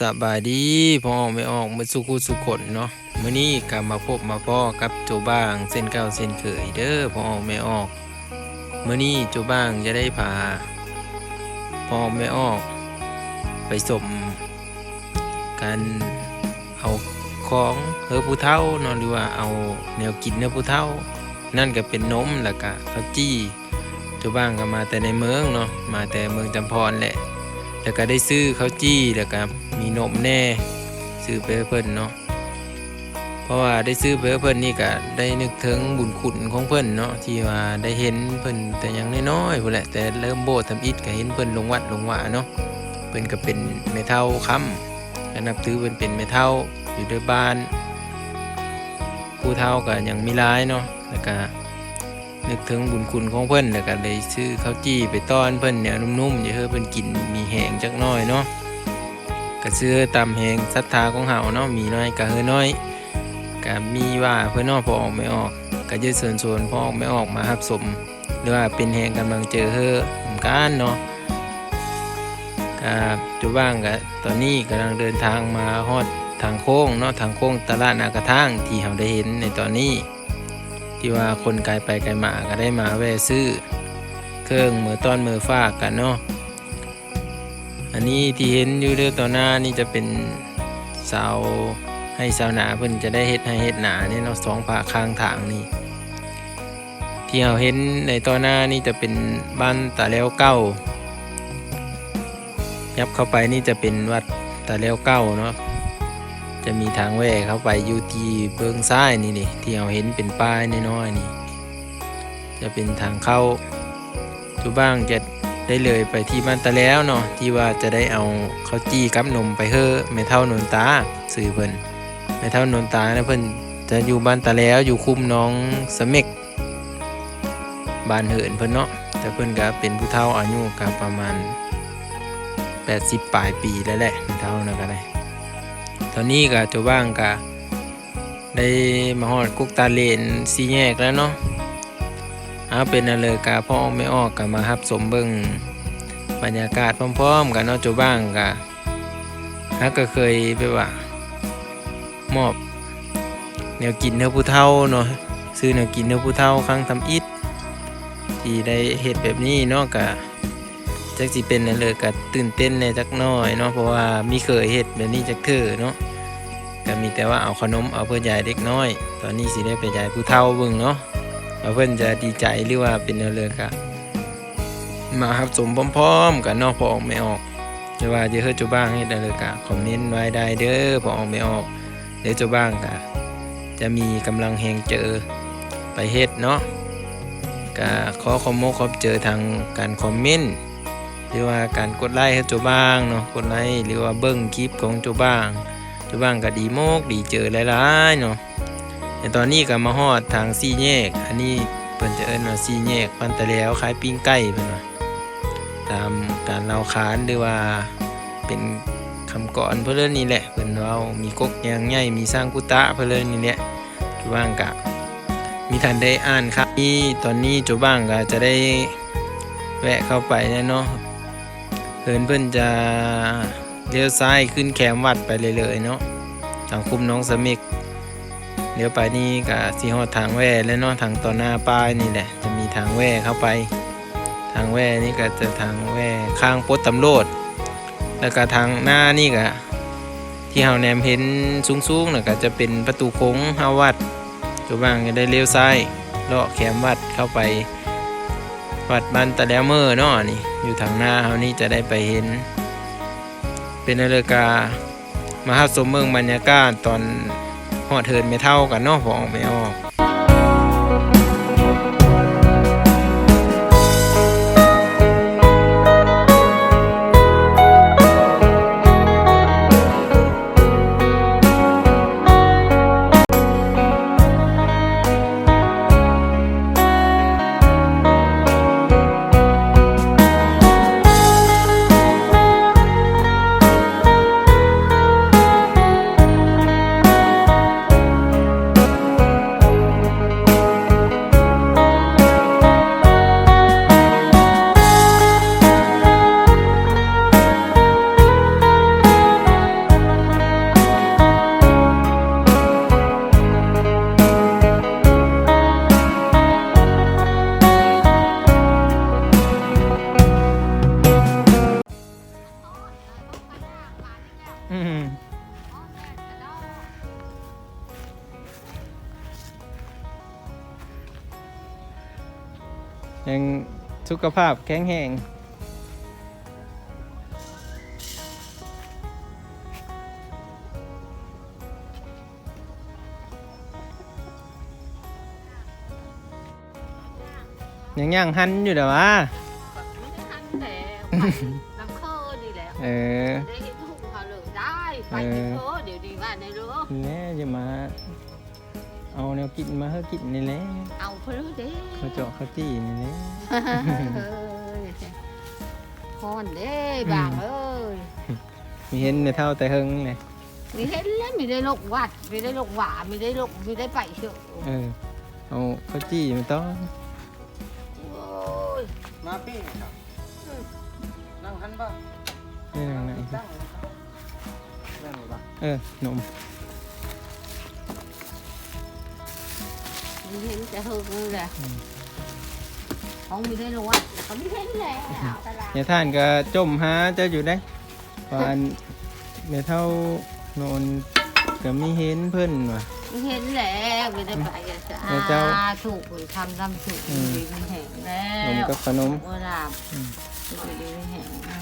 สบายดีพ่อไม่ออกมาสุขุสุขนเนาะมื้อนี้ก็มาพบมาพ่อกับโจบ้างเส้นเก่าเส้นเคยเด้อพ่อไม่ออกมื้อนี้โจบ้างจะได้พาพ่อไม่ออก ไปสมการเอาของเฮอผู้เฒ่าเนาะหรือว่าเอาแนวกินเฮอผู้เฒ่า นั่นก็เป็นนมแล้วก็ข้าวจี้โจบ้างก็มาแต่ในเมืองเนาะมาแต่เมืองจำพรแหละ แล้วก็ได้ซื้อข้าวจี้แล้วก็มีนมแน่ซื้อไปให้เพิ่นเนาะเพราะว่าได้ซื้อไปให้เพิ่นนี่ก็ได้นึกถึงบุญคุณของเพิ่นเนาะที่ว่าได้เห็นเพิ่นแต่ยังน้อยๆพุ่นแหละแต่เริ่มโบสถ์ทำอิฐก็เห็นเพิ่นลงวัดลงว่าเนาะเพิ่นก็เป็นแม่เฒ่าค้ำก็นับถือเพิ่นเป็นแม่เฒ่าอยู่ในบ้านผู้เฒ่าก็ยังมีหลายเนาะแล้วก็ นึกถึงบุญคุณของเพิ่นแล้วก็เลยซื้อข้าวจี้ไปต้อนเพิ่นเนี่ยนุ่มๆอย่าให้เพิ่นกินมีแหงจักน้อยเนาะก็ซื้อตามแหงศรัทธาของเฮาเนาะมีน้อยก็เฮอน้อยก็มีว่าเพิ่นนอพอออกไม่ออกก็จะเชิญชวนพอออกไม่ออกมารับสม หรือว่าเป็นแหงกำลังเจอเฮอเหมือนกันเนาะก็จุบ้างก็ตอนนี้กำลังเดินทางมาฮอดทางโค้งเนาะทางโค้งตลาดนากระทางที่เราได้เห็นในตอนนี้ ที่ว่าคนไกลไปไกลมาก็ได้มาแวะซื้อ เครื่องมือต้อนมือฝากกันเนาะอันนี้ที่เห็นอยู่เรื่องต่อหน้านี่จะเป็นเสาให้เสาหนาเพิ่นจะได้เฮ็ดให้เฮ็ดหนาเนี่ยเนาะสองผาข้างทางนี่ที่เราเห็นในต่อหน้านี่จะเป็นบ้านตาแล้วเก้ายับเข้าไปนี่จะเป็นวัดตาแล้วเก้าเนาะ จะมีทางแวกเข้าไปอยู่ที่เบื้องซ้ายนี่นี่ที่เราเห็นเป็นป้ายน้อยๆนี่ จะเป็นทางเข้าทุบ้างจะได้เลยไปที่บ้านตาแล้วเนาะที่ว่าจะได้เอาข้าวจี้กับนมไปเฮ้อแม่เท่านนตาสื่อเพิ่นแม่เท่านนตานะเพิ่นจะอยู่บ้านตาแล้วอยู่คุ้มน้องสเม็กบ้านเหินเพิ่นเนาะแต่เพิ่นก็เป็นผู้เฒ่าอายุก็ประมาณ 80ปลายปีแล้วแหละแม่เท่านะก็ได้ ตอนนี้ก็จะว่างก็ได้มาฮอดกุกตาเลนสีแยกแล้วเนาะเอาเป็นอะไรกาพ่อไม่ออกก็มาฮับสมเบิงบรรยากาศพร้อมๆกันเนาะจะว่างก็ฮักก็เคยไปว่ามอบแนวกินเนื้อผู้เฒ่าเนาะซื้อแนวกินเนื้อผู้เฒ่าครั้งทำอิฐที่ได้เห็ดแบบนี้เนาะก็จักสิเป็นนั่นเลยก็ตื่นเต้นในจักหน้อยเนาะเพราะว่ามีเคยเฮ็ดแบบนี้จักเถื่อเนาะ ก็มีแต่ว่าเอาขนมเอาเพื่อยายเด็กน้อย ตอนนี้สิได้ไปยายผู้เฒ่าเบิ่งเนาะว่าเพิ่นจะดีใจหรือว่าเป็นแนวเลยก็มาครับสมพร้อมๆกันเนาะพอออกไม่ออกจะว่าจะเฮ็ดจุบ้างเฮ็ดอะไรก็คอมเมนต์ไว้ได้เด้อพอออกไม่ออกเดี๋ยวจุบ้างก็จะมีกำลังแหงเจอไปเฮ็ดเนาะก็ขอคอมโมขอบเจอทางการคอมเมนต์หรือว่าการกดไลค์ให้โจบ้างเนาะกดไลค์หรือว่าเบิ้งคลิปของโจบ้าง โจบ้างก็ดีโมกดีเจอหลายๆเนาะแต่ตอนนี้ก็มาฮอดทางซี่แยก อันนี้เพิ่นจะเอิ้นว่าซี่แยกปันตะแล้วขายปิ้งไก่เพิ่นว่าตามการเล่าขานหรือว่าเป็นคำก่อนเพื่นเรื่องนี้แหละเพิ่นเว้ามีกกยางใหญ่มีสร้างกุตะเพื่นเรื่องนี้แหละโจบ้างก็มีทันได้อ่านครับนี่ตอนนี้โจบ้างก็จะได้แวะเข้าไปเนี่ยเนาะเพิ่นเพิ่นจะ เลี้ยวซ้ายขึ้นแคมวัดไปเลยๆเนาะทางคุมน้องสมิกเลี้ยวไปนี่ก็สีฮอดทางแว่แล้วเนาะทางต่อหน้าป้ายนี่แหละ จะมีทางแว่เข้าไป ทางแว่นี่ก็จะทางแว่ข้างโพสต์ตำรวจแล้วก็ทางหน้านี่ก็ที่เฮาแนมเห็นสูงๆน่ะก็จะเป็นประตูโค้งเฮาวัดจุบ้างก็ได้เลี้ยวซ้ายเลาะแคมวัดเข้าไป วัดบ้านตะแล้วเมอเนาะนี่อยู่ทางหน้าเฮานี่จะได้ไปเห็น เป็นนาฬิกา มาฮับสมเมืองบรรยากาศตอนหอดเทินไม่เท่ากันเนาะพอออกไม่ออก ขภาพแข็งแรงยังย่างหันอยู่เด้อวะน้ำข้อดีแล้วเออ ได้เห็นถูกเขาเลยได้ ไปที่โคเดี๋ยวดีว่าในเรือแน่จะมา เอาแนวกินมาให้กินนี่แหละเอาเพื่อเด้เขาเจาะเขาจี้นี่แหละฮอนเด้บางเอ้ยมีเห็นในเท่าแต่เฮงเลยมีเห็นแล้วมีได้ลกวัดมีได้ลกหวามีได้ลกมีได้ไปเชื่อเออเอาเขาจี้มาต้องโอ้ยมาปิ้งครับนั่งหันบ่นี่นางไหนตั้งนั่งบ่เออหนม มีเห็นแต่เฮงเลยของมีได้ลกวัดเขาไม่เห็นแล้วตลาดเนี่ยท่านก็จมหาเจะอยู่ได้วาอันเมเท่าโนนก็มีเห็นเพิ่นว่ะมีเห็นแล้วมีได้ไปกันจ้เดี๋ยวเจ้าาถูกทำทำถูกอืมดีมีแห่งแล้นมวกับขนมเวลาอืมดีดีมีแห่งนะ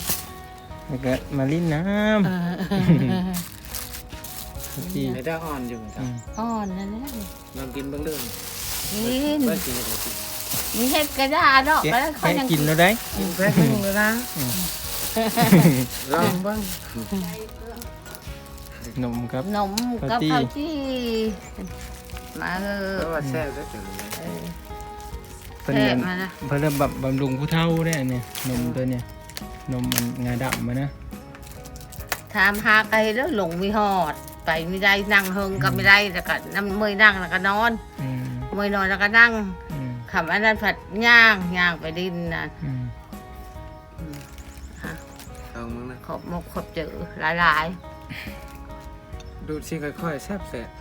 แล้วก็มาลิ้นน้เออำจี้ไม่ได้อ่อนอยู่คอืรับมอ่อนนั่นแหละลองกินเบ้างเรื่อง กินเบ้างกินอะไรกินมีเห็ดกระดาษเนาะแกแล้วเขาแกะยังกินแล้วได้กินแป๊บนึงเลยนะลองบ้างนมครับนมกับข้าวจี้มาเออว่าแซ่บได้ถึงเลยเอเพิ่นเพิ่นเริ่มบำรุงผู้เฒ่าได้เนี่ยนมตัวเนี่ยนมมันงาดำมานะถามหาไกลแล้วหลงมีหอด ไปไม่ได้นั่งเฮงก็ไม่ได้แล้วก็น้ำเมยนั่งแล้วก็นอน อืม เมยนอนแล้วก็นั่งอืมขับอันนั้นผัดย่างย่างไปดินนะอืมอืมฮะลองมั้งนะขอบมกขอบเจอหลายดูดสิค่อยๆแซ่บแซ่บๆ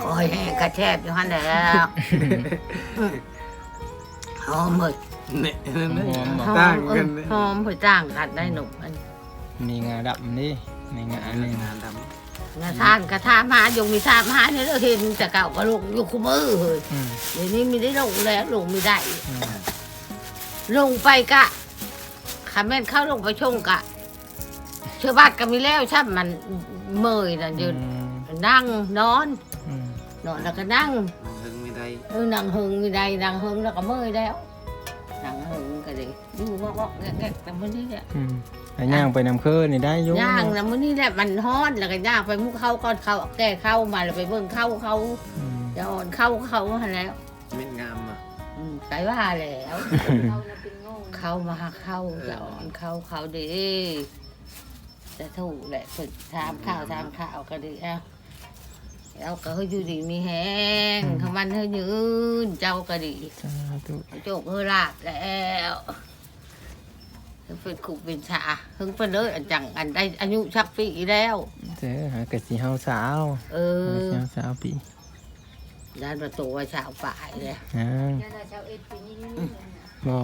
คอยแห้งกระแทบอยู่หันแล้วหอมเลยเนี่ยนั่นหอมหอต่างมเอกัอนเลยหอมเพื่อจ้างกันได้หนุ่มอันมีงาดำนี่ในงานี่งานด งาทานกระทามาอยู่มีทานมาเนี่ยเราเห็นแต่เก่าก็ลงอยู่คู่มือเฮ้ยอืมเดี๋ยวนี้มีได้ลงแล้วลงไม่ได้ อืมลงไปกะขาแม่นเข้าลงไปชงกะ เชื่อบ้านก็มีแล้วใช่มันเมยน่ะยืนอืมนั่งนอนอืมนอนแล้วก็นั่งำมันถึงไม่ได้เออนั่งหึงมีใดนั่งหึงแล้วก็เมยแล้วนั่งหึงก็เลยอยู่วอกๆแกะๆแต่มื้อนี้แหละอืม แต่ย่างไปนำเคอนี่ได้อยุ่ย่างนะมื้อนี้แหละมันฮ้อนแล้วก็ย่างไปมุกเข้าก่อนเข้าแก้เข้ามาแล้วไปเบิ่งเข้าเขาอืมจะอ่อนเข้าเขาหันแล้วเม็ดงามอะอืมไกว่าแล้วเข้ามาเข้าจะอ่อนเข้าเขาดีจะถูกแหละฝึกถามข่าวถามข่าวก็ดีเอ้าเอาก็เฮ้ยอยู่ดีมีแห้งทำมันเฮ้ยยืนเจ้าก็ดี สาธุ โจกเฮอลาบแล้ว เป็นขุกเป็นชาเพิ่งเป็นเลยอันจังอันได้อายุชักปีแล้ว เจ้หากะสีเฮาสาวเอหากะอสีเฮาสาวปีด้านประตูว่าชาวป่ายเลยอ่าบ่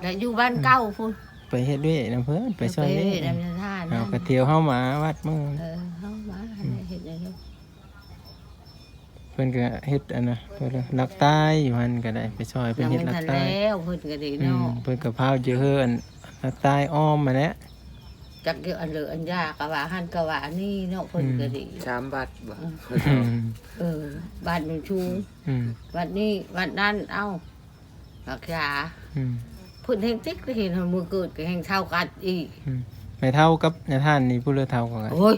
แต่อยู่บ้านเก้าพุ่นไปเฮ็ดด้วยนะเพิ่นไปช่วยเด้เด้ดำเนินท่าเอานั่นกระเทียวเฮามาวัดมื้อ เออเข้ามาเห็นอะไร เพิ่นก็เฮ็ดอันน่ะเพิ่นก็ลักใต้อยู่หั่นก็ได้ไปช่วยเพิ่นยังเฮ็ดไม่ลักทันใต้แล้วเพิ่นก็ดีอืเนาะมเพิ่นก็พาวเยอะเฮือนลักใต้อ้อมมาแล้วจักเดียวอันเหลืออันยากกะว่าหันกะว่านี่เนาะเพิ่นก็ดีชามบัตรบ่อืมเออบ้านหนูชูอืมวันนี้วันนั้นเอ้ารักษาอืมเพิ่นแห่งติ๊กเห็นว่ามือเกิดก็แห่งเท่ากันอีกไม่เท่ากับในท่านนี่ผู้เลือเท่ากันโอ้ย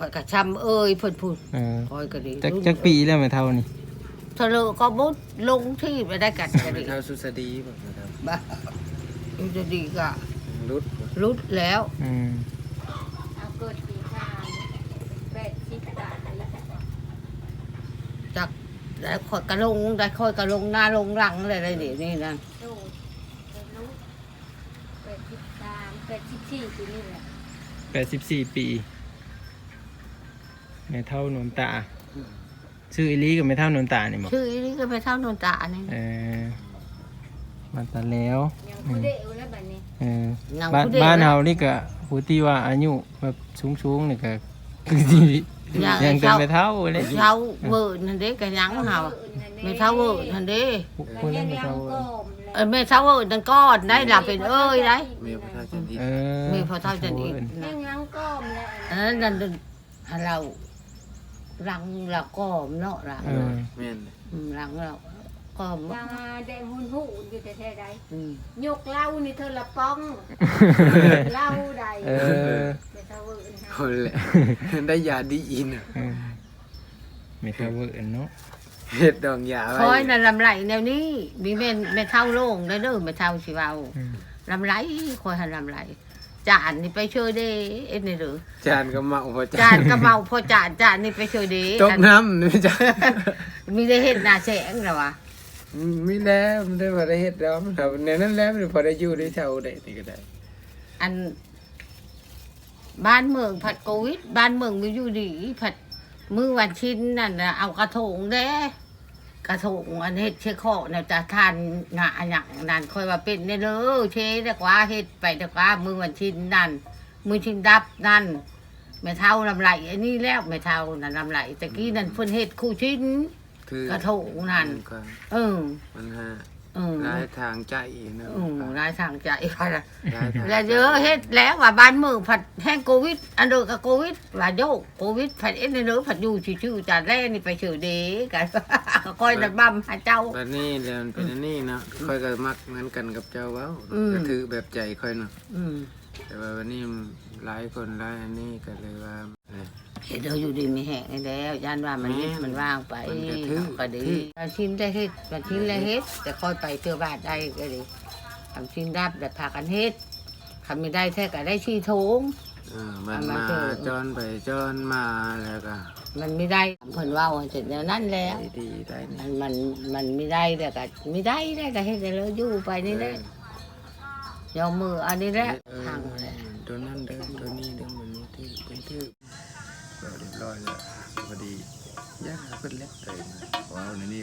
คอยกระชำเอ้ยเพิ่นพูดเออคอยก็ดีจักจักปีแล้วไม่เท่านี่เธอเลยก็บุดลงที่ไปได้กันก็ไม่ดีเท่าสุสดีบ่ครับบ้าอยู่จะดีก็รุดบ่รุดแล้ว อืมเอาเกิดปีชาแปดสิบกว่าปีจากแล้วคอยกระลงได้คอยกระลงหน้าลงหลังอะไรได้เดี๋ยวนี้นะโดดเป็นลูกแปดสิบสามแปดสิบสี่ปีนี่แหละแป ดสิบสี่ปีไม่เท่านนตาชื่ออิลีกับไม่เท่านนตานี่บอกชื่อนี้ก็ไปเท่านนตานี่เออมาตาแล้วยังผู้เด็กแล้วแบบนี้ เออยังบ้านผู้เด็กบ้านนะเฮานี่ก็ผู้ที่ว่าอายุแบบสูงๆนี่ก็คือสิยังยังเป็นเช่าไปเท่าเลยเช่าเวิร์นั่นเด้ก็ยังเฮาไม่เช่าเวิร์นั่นเด้คนยัยังงไม่ยังเท่าก้มเออแม่เช่าเวิร์นั่นก้อนได้หลับเป็นเอ้ยได้ เมียพระเจ้าจันทิเออมีพอเท่าจันอีกยังยังก้มเลยอันนั้นนั่นให้เรา รังเราก็เนาะรังเออ แม่นอืมรังเราก็ยังได้หุ่นหูอยู่แต่แท้ใดอืมยกเหล้านี่เธอละป้องเหล้าใดเออแต่ถ้าเวิร์นคนแหละได้ยาดีอินอะเออไม่เท่าเวอร์เนาะเฮ็ดดอกยาคอยไว้นั่นลำไหลแนวนี้มีแม่นแม่เท่าโล่งได้เด้อแม่เท่าสิเว้าอืมลำไหลคอยหันลำไหล จานนี่ไปช่วยเด้เอ็ดนี่หรือจานก็เมาพอจานก็เมาพอจานจานนี่ไปช่วยเด้ตกน้ำนี่จ้ะมีได้เห็นหน้าแสงแล้ววะมีแล้วมันได้พอได้เฮ็ดแล้วครับในนั้นแล้วมันพอได้อยู่ได้เท่าได้นี่ก็ได้ อัน บ้านเมืองผัดโควิดบ้านเมืองมีอยู่ดีผัดมือวันชินนั่นนะเอากระถงเด้ กระถงอันเฮ็ดเชคอเนี่ยจะทานงาอย่างนั้นค่อยว่าเป็นได้เลยเชเด็กว่าเฮ็ดไปเด็กว่ามือวันชินนั่นมือชินดับนั่นแม่เท่าลำไหลอันนี้แล้วแม่เท่านั่นลำไหลตะกี้นั่นเพิ่นเฮ็ดคู่ชิ้นคือ กระถงนั่นมัก็เออ มันฮะเออหลายทางใจนะเออรายทางใจค่ะหลายทางแล้วเยอะเฮ็ดแล้วว่าบ้านเมืองผัดแห้งโควิด อันเดียวกับโควิดว่าโยกโควิดผัดเอ็นเนื้อผัดอยู่ชื่อๆจานแรกนี่ไปเฉยเดกันก้อยระบำหาเจ้า บัดนี้เดี๋ยวมันเป็นอันนี้เนาะค่อยก็มักเหมือนกันกับเจ้าเว้าอืม ก็ถือแบบใจค่อยเนาะอืมแต่ว่าวันนี้ หลายคนหลายอันนี้ก็เลยว่าเออเฮ็ดเราอยู่ดีมีแหงนี่แล้วยันว่ามันเฮ็ดมันว่างไปมันกระทืบก็ดีบางชิ้นได้เฮ็ดบาชิ้นได้เฮ็ดแต่ค่อยไปเจอบาทได้ก็ดีบางชิ้นดับแต่พากันเฮ็ดทำไม่ได้แท้ก็ได้ชี้โถงมันเอามามาเจอจนไปจอนมาแล้วก็มันไม่ได้เพิ่นว่าเสร็จแล้วนั่นแล้วมันมันมันไม่ได้แต่ก็ไม่ได้ได้ก็ให้แต่เราอยู่ไปนี่แหละยอมมืออันนี้แหละเออทางแหละตัวนั้นเดิน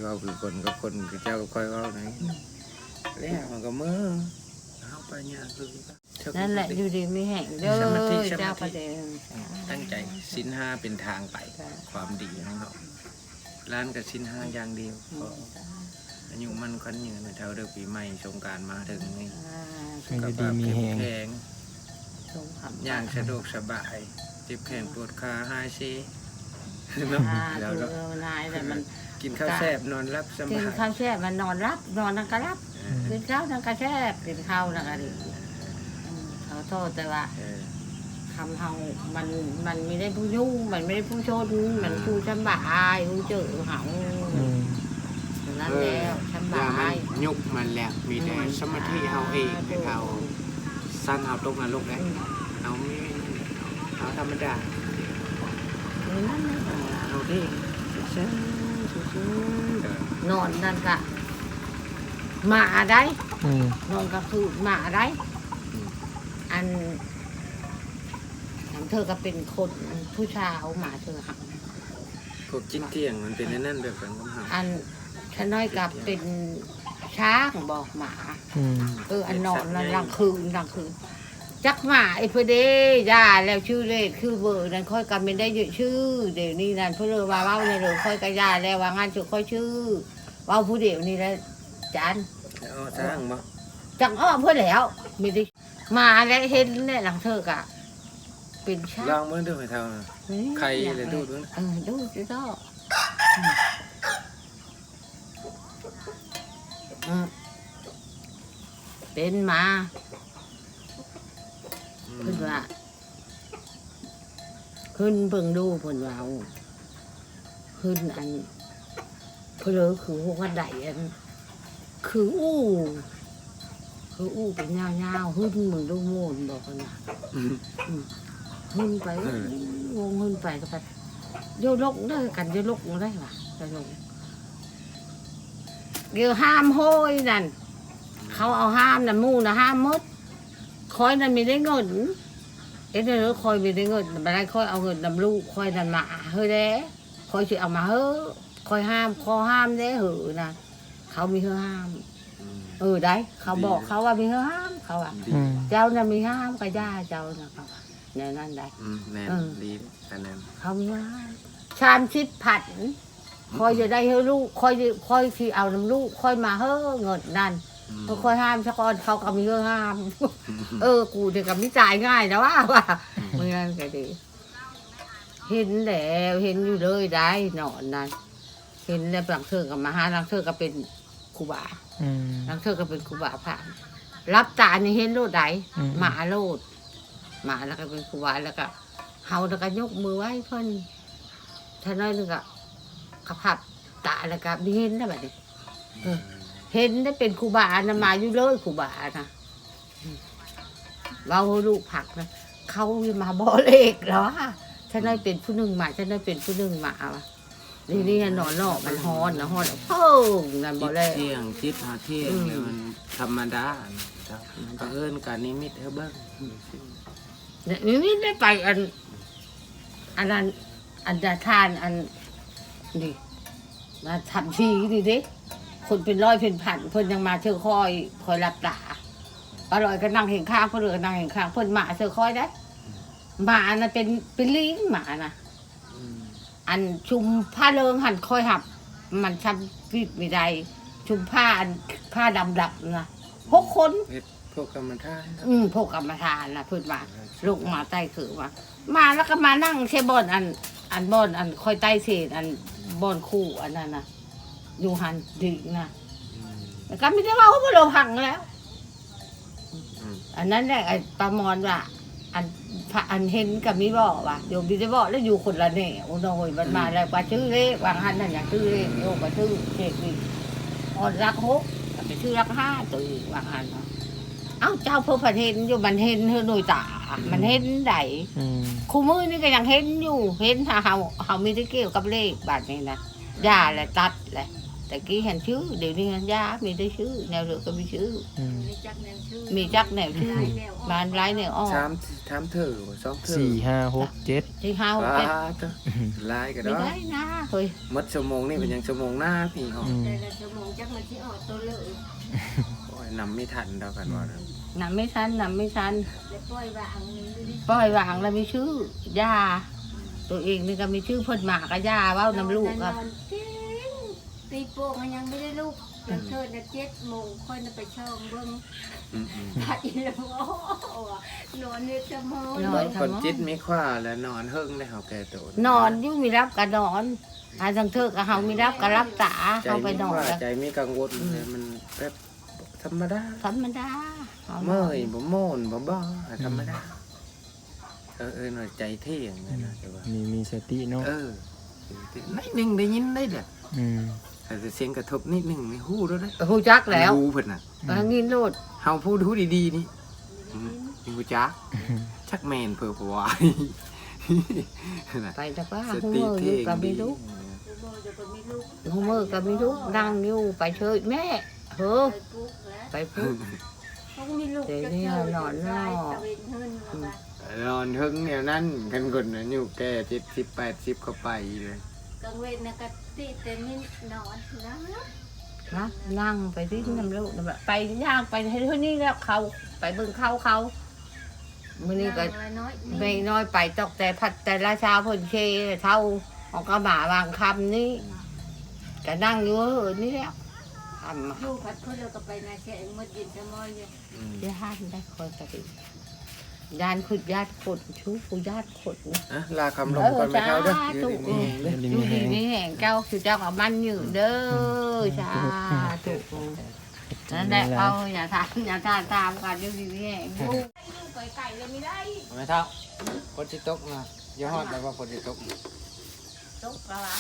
ว้าคือคนกับคนคือเจ้ากับคอยว้าไหนแล้วมันก็เมื่อเอาไปเนี่ยคือนั่นแหละอยู่ดีไม่แห้งเด้อสมาธิสมาธิเจ้าประเด็นตั้งใจสินห้าเป็นทางไป ความดีของเราร้านกับสินห้าอย่างเดียวอายุมันคันยืนเท่าเดิมปีใหม่สงการมาถึงนี่อ่าให้อยู่ดีมีแหงแข็งสงคำย่างสะดวกสบายจ็บแขนปวดขาหายซีเนาะอ่าแล้วเรากเออนายแต่มัน กินข้าวแซ่บนอนรับสกินบายข้าวแช่บมันนอนรับนอนนั่งก็รับกินข้าวนั่งก็แช่บกินข้าวนั่งก็ดีอืมเขาโทษแต่ว่าเออคำเฮามันมันไม่ได้ผู้ยุ่งมันไม่ได้ผู้ชนมันผู้สำบายผู้เจอเฮาอืมนั่นแล้วสำอย่าบามัยนยุกมันแล้วมีแต่สมาธิเฮาเองให้เฮาสร้างเฮาตกนรกแล้วเอาไม่เอาธรรมดานั่นแหละเอาดิซ่าซ่าเด้อ นอนนั่นกะหมาได้อืมนอนกลางคืนหมาได้ อันอันเธอก็เป็นคนผู้ชายเอาหมาเธอหักพวกจิ้นเที่ยงมันเป็นอันนั่นแบบกันกับเฮาอันฉันน้อยกับเป็นช้างบอกหมา อืม เอออันนอนนั่นกลางคืนกลางคืน จักหมาไอ้เพื่อเด้ย่าแล้วชื่อเลขคือเบอร์นั้นค่อยกันไม่ได้อยู่ชื่อ เดี๋ยวนี้นั่นเพื่อเลยว่าเว้าในเรื่องค่อยกับย่าแล้วว่างานจุค่อยชื่อเว้าผู้เดียวนี่แหล้วจานเอาสร้างบ่จังอ้อมเพื่อแล้วไม่ได้มาแล้วเห็นเนี่ยหลังเธอกะเป็นช้างลองมือดูให้เท่าน่ะใครเลยดูดมั้ยเออดูดูดูอืมเป็นมา อืมขึ้นว่าขึ้นเบิ่งดูผลเราขึ้นอันเพลอคือหัวไดอันคืออู้คืออู้เป็นยาวๆขึ้นมึงดูโมนบอกกันนะอืมขึ้นไปเออวงขึ้นไปก็ไปโยลกได้กันโยลกได้ปะไปลงเดี๋ยวห้ามโห้ยนั่นเขาเอาห้ามน่ะหมู่น่ะห้ามหมด คอยนั่นมีได้เงินเอ็ดเด้อคอยมีได้เงินมาได้คอยเอาเงินนำลูกคอยนั่นมาเฮ้ยเด้คอยสิเอามาเฮ้อคอยห้ามคอห้ามเด้เหอะนะเขามีเฮ้อห้ามอืมเออได้ เขาบอกเขาว่ามีเฮ้อห้ามเขาว่าดีอืมเจ้าน่ะมีห้ามกับย่าเจ้านะเขาว่าในนั้นได้ อืมแม่นเออ ดีอันนั้นเขามีห้ามชามชิดผัด คอยจะได้ให้ลูกคอยจะคอยที่เอาน้ำลูกคอยมาเฮ้อเงินนั่นอืม เขาคอยห้ามชะกอนเขาก็มีเรื่องห้าม เออ กูเนี่ยกับมิจ่ายง่ายนะว่าว่าเมื่อนั้นก็ดี เห็นแล้วเห็นอยู่เลยได้นอนนั่นเห็นแล้วบางเธอกับมาหาบางเธอก็เป็นครูบาอืมบางเธอก็เป็นครูบาผ่านรับตานี่เห็นโลดใดอืม หมาโลดหมาแล้วก็เป็นครูบาแล้วก็เฮาแล้วก็ยกมือไหว้เพิ่นท่านน้อยนึงก็กระพับตาแล้วก็มีเห็นได้แบบนี้เออ เห็นได้เป็นครูบานะมาอยู่เลยครูบานะอืมเราลูกผักนะเขามาบอเลขเหรอฉันได้เป็นผู้หนึ่งมาฉันได้เป็นผู้หนึ่งมาวะนี่นี่นอนนอกมันฮอนนะฮอนเพิ่งนั่นบอเลขเที่ยงจิตหาเที่ยงอืมเลยมันธรรมดาเจ้าก็เอิ้นการนิมิตเฮาเบิ่งเนี่ยนี่นี่ได้ไปอันอันนั้นอันดาทานอันนี่มาทำทีนี่ดิ คนเป็นร้อยเป็นพันเพิ่นยังมาเชื่อคอยคอยรับตาอร่อยก็นั่งเห็นข้างเพิ่นเลยก็นั่งเห็นข้างเพิ่นมาเชื่อคอยได้หมาน่ะเป็นเป็นลิงหมาน่ะอืมอันชุมผ้าเลิงหันคอยหับ มันชันวิดไม่ได้ชุมผ้าอันผ้าดำดับนะหกคนเฮ็ดพวกกรรมฐานอืมพวกกรรมฐานนะเพิ่นมาลูกมาใต้คือมามาแล้วก็มานั่งใช้บอนอัน อันบอนอันคอยใต้เศษอันบอนคู่อันนั้นนะ อยู่หันดึกนะอืมแล้วก็ไม่ได้ว่าเขาเราพังแล้วอืมอันนั้นแหละไอ้ประมอนว่า อันพระอันเห็นกับมิบอกว่าโยมดิจะบอกแล้วอยู่คนละแนวโน้ยมันมาแล้วว่าชื่อเลขวางหันนั่นอย่างชื่อเลขโยมก็ชื่อเลขนี่ออนรักหกก็ไปชื่อรักห้าตัวอีกวางหันเนาะเอ้าเจ้าเพื่อพันเห็นอยู่มันเห็นเธอหน่วยตา มันเห็นไดอืมคู่มือนี่ก็ยังเห็นอยู่ เห็นถ้าเฮาเฮามีได้เกี่ยวกับเลขบาทนี้นะยาแหละตัดแหละ แต่กี้เห็นชื่อเดี๋ยวนี้ยามีได้ชื่อ แนวเหลือก็มีชื่อ อืมมีจักแนวชื่อมีจักแนวชื่อหลายแนวออกบานไร้แนวอ้อสามถามเธอสองเธอสี่ห้าหกเจ็ดที่เฮาว้าเก็บเจ้าลายก็ไม่ได้ได้นะเฮ้ยหมดชั่วโมงนี่เป็นยังชั่วโมงหน้าพี่อ๋ออืมแต่ละชั่วโมงจักมันที่ออกตัวเลยโอ้ยนำไม่ทันเดากันว่านะนำไม่ทันนำไม่ทันแล้วปล่อยวางนี่ดูดิปล่อยวางแล้วมีชื่อยาตัวเองนี่ก็มีชื่อเพ่นหมากกับยาเว้าน้ำลูกครับ นอนเก่ง ตีโป่งมันยังไม่ได้ลูกกลางเทิดนะเจ็ดโมงค่อยน่ะไปช่องเบิ้งอืมอืมถ่ายแล้วโอ้โหนอนเนี่ยจะมองนอนคนจิตมีขว้าแล้วนอนเฮิงได้เฮาแก่โตนอนอยู่มีรับกับนอนอาจังเธอกับเฮามีรับกับรับตาใจเฮาไปมีนอขนว้าแล้วใจมีกังวลเลยมันแบบธรรมดาธรรมดาาเมื่อยบ่โม่นบ่บ้าธรรมดาเออเออหน่อยใจเที่ยงเลยนะแต่ว่ามีมีสติเนาะเออนิดหนึงได้ยินได้เด้ออืม แต่เสียงกระทบนิดหนึงนี่ฮู้แล้วเด้อหูจักแล้วฮู้เพิ่นน่ะเอองินโลดเฮาพูดฮู้ดีๆนี่อืมฮู้จักชักแม่นเพิ่นบ่ว่าน่ะไปแต่ว่าสหูติมืออเที่ยู่ยงกับดีไม่รู้โบจะไปไม่ลูกหูมือกับไม่รู้นั่งอยู่ไปเชยแม่เฮ้อไปปุ๊กแล้วไปพูดเขาก็มีลูกเดี๋ยวจะนี้เจอหนอนตายนอกตะเวนเฮิรนมาบ้านนอนเฮิงแนวนั้นกันคนน่ะอยู่แก่70 80ก็ไปเลยก ลางเวรนะกะติแต่นี่นอนนะนะนั่งไปที่น้ำลูกน้ำละไปย่างไปให้เท่านี้แล้วเขาไปเบิ่งเขาเขามื่อนี้ก็งละน้อยไม่น้อยไปตอกแต่ผัดแต่ละเช้าเพ่นเคเท่าของกระหมาวางคำนี้ก็นั่งอยู่เออนี่แล้วทำมาลูกพัดเพื่อนเราก็ไปนาแช่มดยินจะมอยอยู่ อืมญาติได้คอยปฏิ ยานขุดญาติขดชูผู้ญาติขดนะอะลาคำลงก่อนไปเท่าเด้ออยู่ถูดีกนี่อยู่ดีนี่แห่งเจ้าคือเจ้ากับมันอยู่เด้อชาถูกนั่นแหละเอาอย่าทานอย่าทานตามกันอยู่ดีนี่แห่งลูกไปไก่เลยไม่ได้ไม่เท่าฝนสิตกนะอย่าฮอดแล้วว่าฝนสิตกตกปลาร้า